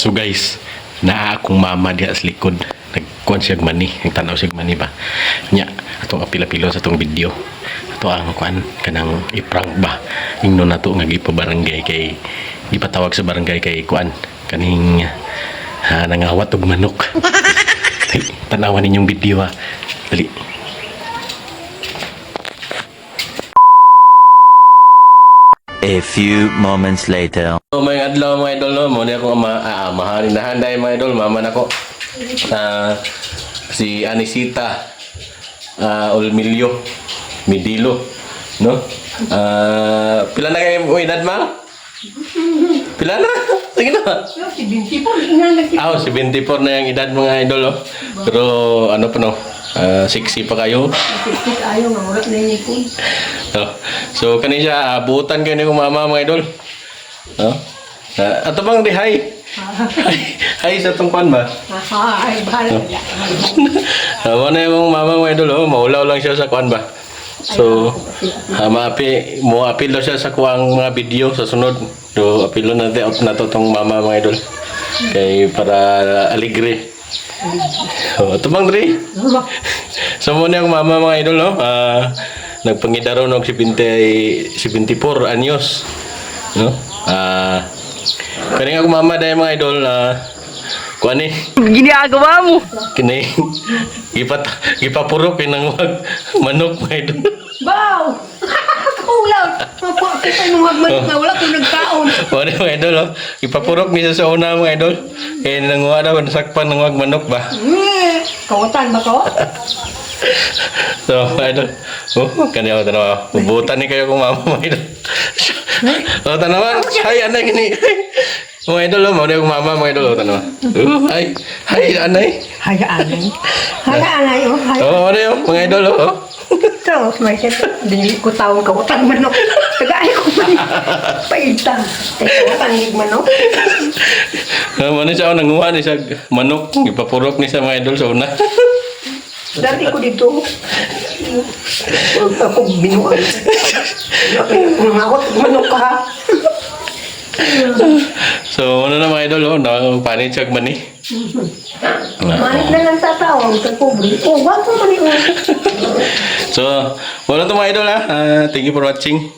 So guys, naa akong mama diha sa likod. Nagkuhan siya mani, nagtanaw siya mani ba. Nya, atong apila-pilo sa atong video. Ato ang kuan kanang iprank ba. Ingno nato nga gipabarangay kay gipatawag sa barangay kay kuan kaning ha, nangawat og manok. Tanawan ninyong video ha. Dali. A few moments later. So, may adlaw mga idol no, mo ni ako ma ah, mahalin na handay mga idol, mama nako. Ah, si Anisita ah Olmilio Midilo, no? Ah, pila na kayo mo edad ma? Pila na? Sige na. Si Binti po, inanag Ah, oh, 74 na yung edad mga idol, oh. Pero ano pa no? Ah, sexy pa kayo. si ayaw nga, wala na yung ipon. Oh. So kani siya abutan kayo ni mama mga idol. No? Uh, ato bang di hi. hi, hi sa tungkwan ba? Ay, bahala. Awa na yung mama mga idol, oh, maulaw lang siya sa kwan ba? So, uh, maapi, mo apil daw siya sa kuwang mga video sa sunod. So, apilo na natin na to tong mama mga idol. Kay para aligre. Oh, ito bang Dre? So muna yung mama mga idol, no? Ah, nagpangita raw ng 70, 74 anyos. No? Ah, kani ako mama dahil mga idol, ah, kuan ni, Ginagawa mo. kini, gipat, gipapurok wag manok mga idol. Bow! Kulang! Kita nung magmanok na wala kung nagkaon. Wala mga idol, oh. Ipapurok niya sa una mga idol. Eh, nanguha daw, nasakpan ng manok ba? Hmm, kawatan ba ko? So, idol. Oh, kanya ako tanawa. Ubutan ni kayo kung mama mo, idol. oh, tanawan. Hi, anay, gini. Mga idol, oh, mauna yung mama, mga idol, oh, tanawa. Oh, hi. Hi, anay. Hayaan ay. Hayaan ay, oh. Hayaan. Oh, ano yung mga idol, oh. Ito, may set. Dili ko taong kawatan manok. Tagaay ko man. Paita. Kawatan hig manok. Oh, ano siya, nanguha ni siya manok. Ipapurok ni sa mga idol sa una. Dati ko dito. Huwag ako binuan. Mangawat manok ka. So, ano na mga idol, oh, nakapanit siya man eh. Manit na lang tatawag sa pobre. Oh, wag mo mani So, wala to mga idol, ha. Ah, thank you for watching.